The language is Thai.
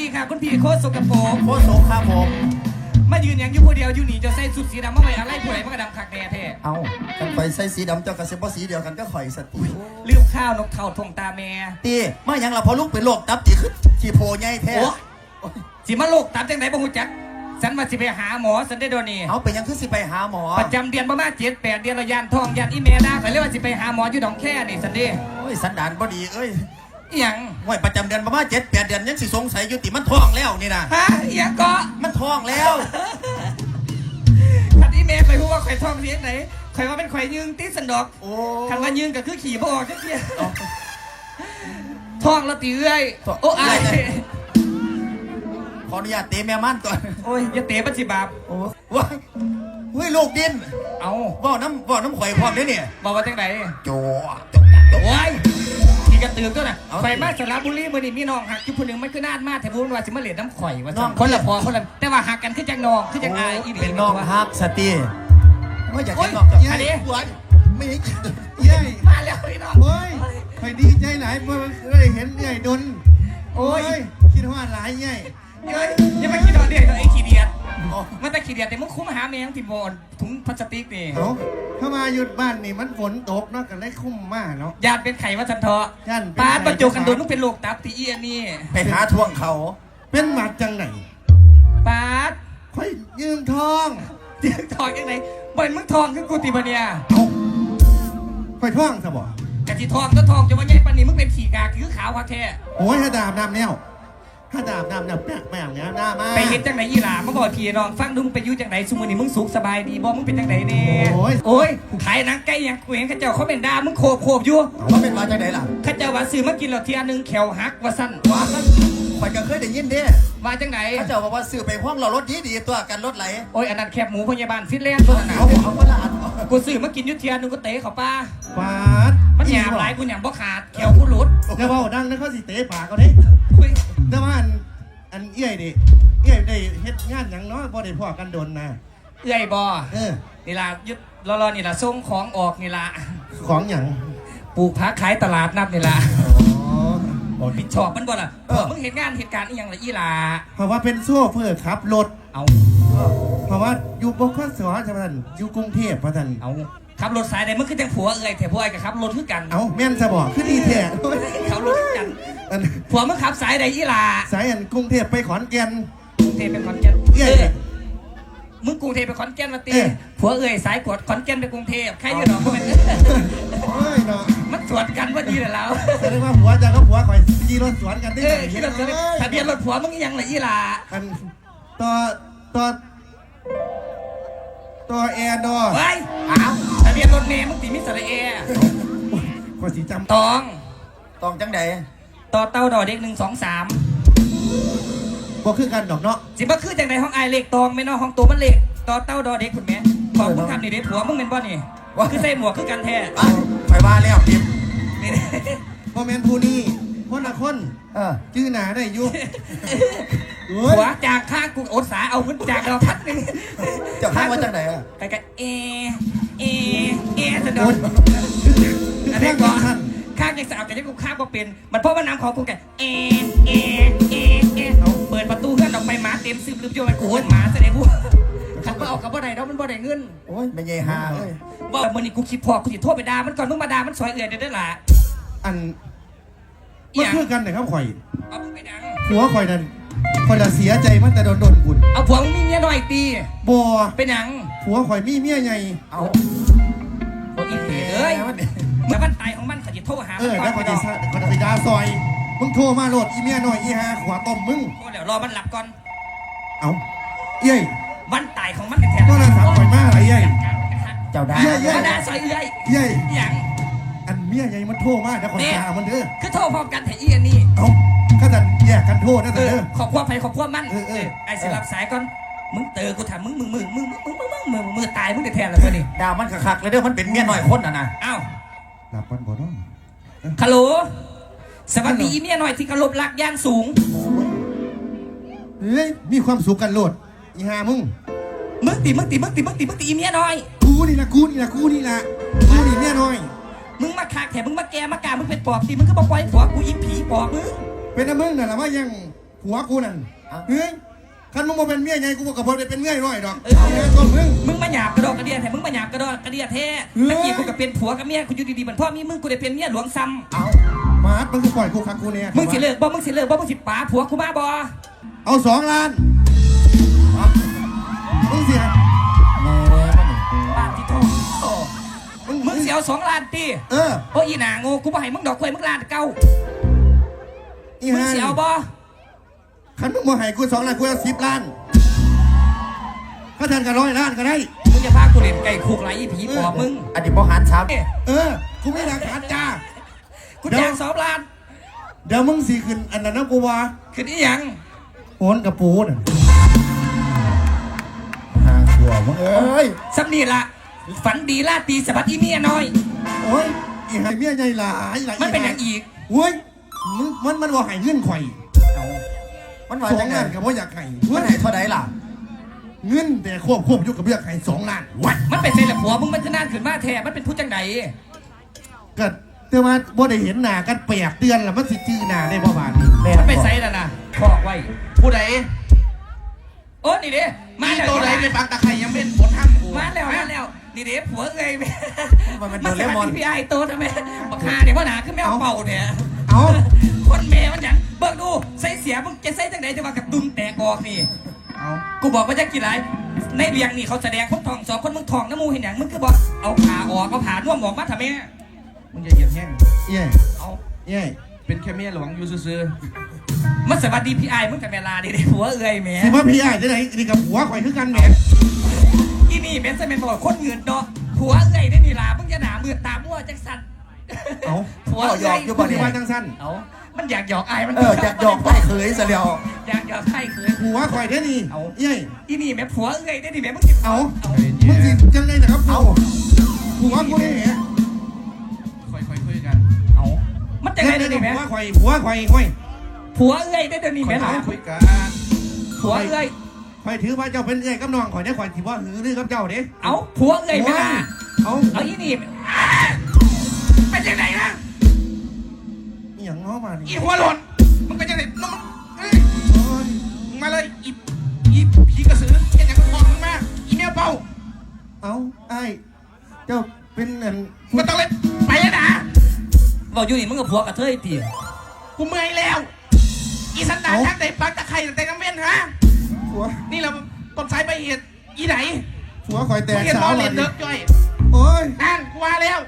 ดีค่ะคุณพี่โคตรสกปรกโคโซครับผม มายืนอย่างอยู่ผู้เดียวอยู่นี่จะใส่สุดสีดำมาไว้อะไรผู้ใดมันก็ดำคักแน่เท่เอากันไปใส่สีดำเจ้ากับเซบสีเดียวกันก็ข่อยสติลืมข้าวนกเท่าทงตาแม่ตีมาอย่างเราพอลูกเป็นโรคตับตีขึ้นขี้โพใหญ่แท้โอ้สิมาโลกตามจังไหนบ่ฮู้จักฉันมาสิไปหาหมอสันได้โดนนี่เอาไปยังขึ้นสิไปหาหมอ ประจำเดือนประมาณเจ็ดแปดเดือนละยานทองยานอีเมลนะไปเรียกว่าสิไปหาหมออยู่ดองแค่นี่สันเดีโอ้ยสันดานบ่ดีเอ้ย อีหยังห่วยประจำเดือนประมาณเจ็ดแปดเดือนยังสิสงสัยอยู่ติมันท้องแล้วนี่นะฮะอีหยังก็มันท้องแล้ว คันอีเมลไปพูดว่าข่อยทองเสียไหนข่อยว่าเป็นข่อยยืงติดสันดอกโอ้คันว่ายืงก็คือขี่บ่ออกจังเสียทองแล้วตีเอ้ยโอ้อายขออนุญาตเตะแม่มันก่อนโอ้ยอย่าเตะปัจจิบาปโอ้ว้ายเฮ้ยลูกดินเอาบ่น้ำบ่น้ำข่อยพร้อมเด้อเนี่ยบอกว่าจังไหน โจจกจกโอ้ยขี่ กระตือตัวน่ะเอาไปมาสระบุรีมื้อนี้มีน้องหักอยู่ผู้หนึงมันคือนาดมากแต่พูดว่าสิมาเล่นน้ำข่อยว่าน้ซั่องนคนละพอคนละแต่ว่าหักกันคือจังน้องคือจังอายอีเป็นน้องว่า ฮักสตีว่าอยากโอ้เห็ยนน้องกับอันนี้ หวานไม่ให้กินเย้ยมาแล้วพี่น้อง โอ้ยไปดีใจหลายเมื่อได้เห็นใหญ่ดนโอ้ย คิดว่าหลายใหญ่เอ้ยอย่ามาคิดเอาเดียดไอ้ขี้เดียดอ๋อ มันแต่ขี้เดียดแต่มึงคุ้มหาแมงที่บอนถุงพลาสติกนี่เอาเข้ามาหยุดบ้านนี่มันฝนตกเนาะกันเลยคุ้มมากเนาะ ญาติเป็นไข่ว่าจันทอะญาติเป็นไข่ปาดประจุกันโดนมึงเป็นโรคตับตีเอียนี่ไปหาทวงเขา เป็นหมัดจังไหนปาดค่อยยืมทองเจียงทองยังไงบ่นมึงทองขึ้นกูตีบะเนี่ยเอาค่อยท่องซะบ่กะทิทองก็ทองจะว่าใหญ่ปานนี้มึงเป็นขี่กาคือขาวคักแท้โอ้ยถ้าดาบน้ำแนว ถ้าดาบน้ำแนวแปะแปะเนี้ยหน้ามาไปเห็นจังไหนยี่หล่ามาบอกพี่น้องฟังดูมึงไปอยู่จังไหนซุมื้อนี้มึงสุขสบายดีบ่มึงเป็นจังไหนเนี่ยโอ้ยโอ้ยขายหนังไก่ยังกูเห็นเข้าเจ้าเขาเป็นดามึงโคบโคบอยู่เขาเป็นมาจากไหนล่ะเข้าเจ้าว่าซื้อมากินแล้วเทียนึงแขวหักว่าสั้นว่าข่อยก็เคยได้ยินเด้ว่าจังไหนเขาเจ้าบอกว่าซื้อไปห้องเรารถดีดีๆตัวกันรถไหลโอ้ยอันนั้นแคบหมูพยาบาลฟินแลนด์ตัวนั้นนะเอาเอาคนละอันกูซื้อมากินอยุทธยานึงก็เตะเขาป้าปาดมันหยาบหลายกูหยาบบ่ขาดแขวกูหลุดจะเบาดังนะเขาสิเตะปากเขาเด้คุยแต่ว่าอัน อันเอี้ยดิเอี้ยได้เฮ็ดงานหยังเนาะบ่ได้พ่อกันโดนนะเอื้อยบ่เออ นี่ล่ะยุดรอๆนี่ล่ะส่งของออกนี่ล่ะของหยังปลูกผักขายตลาดนัดนี่ล่ะอ๋อ บ่ผิดชอบมันบ่ล่ะเออ มึงเห็นงานเหตุการณ์อีหยังล่ะอีหล่าเพราะว่าเป็นโซ่เพื่อขับรถเอาเพราะว่าอยู่บกพสใช่ไหมท่านอยู่กรุงเทพพะท่านเอา ขับรถสายใดมึงคือจังผัวเอื้อยแต่ผัวไอ้ก็ขับรถคือกันเอาแม่นซะบอกคือดีแท้ขับรถคือกันอันผัวมึงขับสายใดอีหล่าสายอันกรุงเทพไปขอนแก่นกรุงเทพเป็นขอนแก่นเอื้อยเออมึงกรุงเทพไปขอนแก่นมาตีเออผัวเอื้อยสายกดขอนแก่นไปกรุงเทพใครอยู่หรอกก็เป็นโอ้ยเนาะมันสวนกันว่าดีแหละแล้วแสดงว่าหัวจะกับหัวข่อยขี่รถสวนกันได้เอไงอคิดว่าจะทะเบียนรถผัวมึงอีหยังล่ะอีหล่าอันต่อต่อต่อแอร์ดอเฮ้ยอ้าวทะเบียนรถเมย์มึงตีมิสระเอข่อยสิจำตอง ตองจังใดต่อเต้าดอเด็กหนึ่งสองสามบ่คือกันดอกเนาะสิบ่คือจังใดห้องไอายเลขตองไม่นอห้องตัวมันเลขต่อเต้าดอเด็กคุณแม่บอกมึงคำนี่เด็ผัวมึงเป็นบ่นี่คือใส่หมวกคือกันแท้อะไปว่าแล้วพิมพ์นี่พ่อแม่นผู้นี้คนละคนเออชื่อหนาได้อยู่โอ้ผัวยจากข้างกูอดสาเอาขึ้นจากเราพัดหนึงเจ้าข้างว่าจังใดอะไปกันเอ เอ เอสะดโอ้ดยอันนี้ก่อนท่านข้างยังสาวแต่ยังกูข้างบ่เป็น มันเพราะว่าน้ำของกูแกเอ เอ เอ เอเอาเปิดประตูเพื่อนออกไปหมาเต็มซึมลืมโยนไปกูโอนหมาแสดงผู้ขันว่าออกกับบ่ได้แล้วมันบ่ได้เงินโอ้ยไม่ใช่หาเอ้ยว่ามื่อนี้กูคิดพอกูสิโทษไปด่ามันก่อนมึงมาด่ามันซอยเอื่อยเด้อเด้อล่ะอันอีมันหยังคือกันนะครับข่อยเอามึงไปดังหัวข่อยนั่น ข่อยละเสียใจมันแต่โดนโดนบุญเอาผัวมึงมีเมียน้อยตีบัวเป็นหยังหัวข่อยมีเมียใหญ่เอาโอ้อีเปียเอ้ยแล้วมันตายของมันเขาจะโทรหาเออก่แล้วนข่อยจะข่อยจะไปด่าซอยมึงโทรมาโหลดอีเมียหน่อยอีหาขวาต้มมึงโอ้เดี๋ยวรอมันหลับก่อนเอาเย้ยวันตายของมันแท้โทรศัพท์ข่อยมาอะไรเย้ยเจ้าได้เย้เย้มาด่าซอยเอื่อยเย้ยอีหยังอันเมียใหญ่มันโทรมาเดี๋ยวข่อยด่ามันเด้อคือโทรพร้อมกันแต่อีอันนี้เอา ก็จะแยกกันโทษนะเอเด้ออขอบความไปขอบความมันเออเออ ไอ้สิรับสายก่อน มึงเตอกูถามมึงมึงมึงมึงมึงมึงมึงมึงมึงมึงตายมึงจะแทนแล้วเพื่อนนี่ดาวมันคักๆเลยเด้อมันเป็นเมียน้อยคนน่ะนะอ้าวหลับกันบ่เนาะฮัลโหลสวัสดีอีเมียหน่อยที่กระลบรักย่างสูง เฮ้ยมีความสุขกันโหลดอีหามึงมึงตีมึงตีมึงตีมึงตีมึงตีอีเมียหน่อย กูนี่ละกูนี่ละกูนี่ละกูนี่เมียน้อย มึงมาคากแถมมึงมาแกมากามึงเป็นปอบตีมึงก็บอกปล่อยผัวกูอีผีปอบมึง เป็นน้ำมึงน่ะละว่ายังผัวกูนั่นเฮ้ยคันมึงมาเป็นเมียไงกูบอกกับพลไปเป็นเมียน้อยดอกเออเอาเมียก่อนมึงมึงมาหยาบกระดอกกระเดียแท้มึงมาหยาบกระดอกกระเดียแท้เฮ้ยตะกี้กูก็เป็นผัวกับเมียกูอยู่ดีๆเหมือนพ่อมีมึงกูได้เป็นเมียหลวงซ้เอามาร์ทมึงคือปล่อยกูคักกูเนี่ยำมึงสิเลิกบ่มึงสิเลิกบ่มึงสิป๋าผัวกูมาบ่เอาสองล้านมึงเสียบ้านที่ทองโอ้มึงมึงเสียวสองล้านตีเออโอ้ยอีหนาโง่กูบ่ให้มึงดอกกล้วยมึงล้านเก้า อีมึงห่าเสียวบ่คันมึงมาให้กูสองล้านกูเอาสิบล้านถ้าแทนกันร้อยล้านก็ได้ มึงจะพากูเล่นไก่คุกไรอีผีปอบมึงอันนี้บ่หันสามเอ้ยเออ กูไม่หลักฐานจ้า กูจ้างสองล้าน เดี๋ยวมึงสีขึ้นอันนั้นนะกูว่าคือนี่ยังโอนกับปูน่ะทางขัวมึงเอ้ยสำนีละฝันดีลาตีสะบัดอีเมียน้อย โอ้ยอีไห้เมียใหญ่หลายหลายมันเป็นอย่างอีกเว้ย มันมันมันว่าให้เงื่อนไข่เอามันว่าสอจังงไงล้านกับว่าอยากให้มัเงื่อนนให้เท่าใดล่ะ เงินแต่ควบควบอยุกับเรียกให้สองล้านวัดมันเป็นเซลผัวมึงมันคือนานขึ้นมาแท้มันเป็นผู้จังไหนก็เตือนมาบ่ได้เห็นหน้ากันแปดเดือนแล้วมันสิจื้อหน้าได้บ่บาดนี้แม่มันไปใส่แล้วนะบอกไว้ผู้ใดโอ้นี่เด้มามีแล้วตัวใดในปากตะไคร่ยังเป็นผลห้ามกูมาแล้วมาแล้วนี่เด้ผัวเอ้ยแม่มันเป็นมัโดนเรสมวัอสนดีพี่ไอ้โตทำไมบักฮาเนี่ยว่าหนาขึ้นไม่เอาเป่าเนี่ย เอาคนแม่มันอย่างเบิกดูใส่เสียมึงจะใส่จังไหนจะมากับตุ้มแตกออกนี่เอากูบอกว่าจะกี่ไรในเรียงนี่เขาแสดงคนทองสองคนมึงทองน้ำมูเห็นอย่างมึงคือบอกเอาผ่าออกเอาผ่าน่วมออกมาทำไมมึงอย่าเหยียบแห้งเย้เอาเย้เป็นแค่เมียหลวงอยู่ซื่อมันสวัสดีพี่ไอ้มึงกับเวลาดิเด้ผัวเอ้ยแหม่สิว่าพี่ไอ้จะไหนนี่กับผัวข่อยคือกันแหมอีนี่เป็นเซเมนบอกคนเงินเนาะผัวเอ้ยได้นี่ล่ะมึงจะหนามือตามั่วจังสัน เอาผัวเอาหยอกอยู่บ่ผู้เนี่ที่ว่าจังสั้นเอามันอยากหยอกไอ้มันเอออยากหยอกได้เคยซะแล้วอยากหยอกใครคือผัวข่อยได้อนี่เอาเย้อีนี่แม่ผัวเอ้ยได้นี่แม่มึงกินเอาเอามึงสิจังไงนะครับเอาผัวกูนี่แหมๆค่อยๆคุยกันเอามันจะจังไงไงได้นี่แม่ผัวข่อยผัวข่อยข่อยผัวเอ้ยได้เดี๋ยวนี้ค่แม่หล่ะอยๆคุยกันผัวเอ้ยข่อยถือว่าเจ้าเป็นเอ้ยกับน้องข่อยได้ข่อยสิว่าหือรือกับเจ้าเด้ เอาผัวเอ้ยแม่ล่ะเอา เอาอีนี่เป็น บอกอยู่นี่มึงกับผัวกับเธอไอ้ตีกูเมื่อยแล้ว อีสันดานทักแต่ปากตะไคร่แต่น้ำเว้นฮะ ผัวนี่เราต้นสายไปเหตุอีไหนผัวข่อยแตมึกงเห็นสาบอวลเลเล่ยนเลิกย่อย โอ้ย นั่นกูว่าแล้ว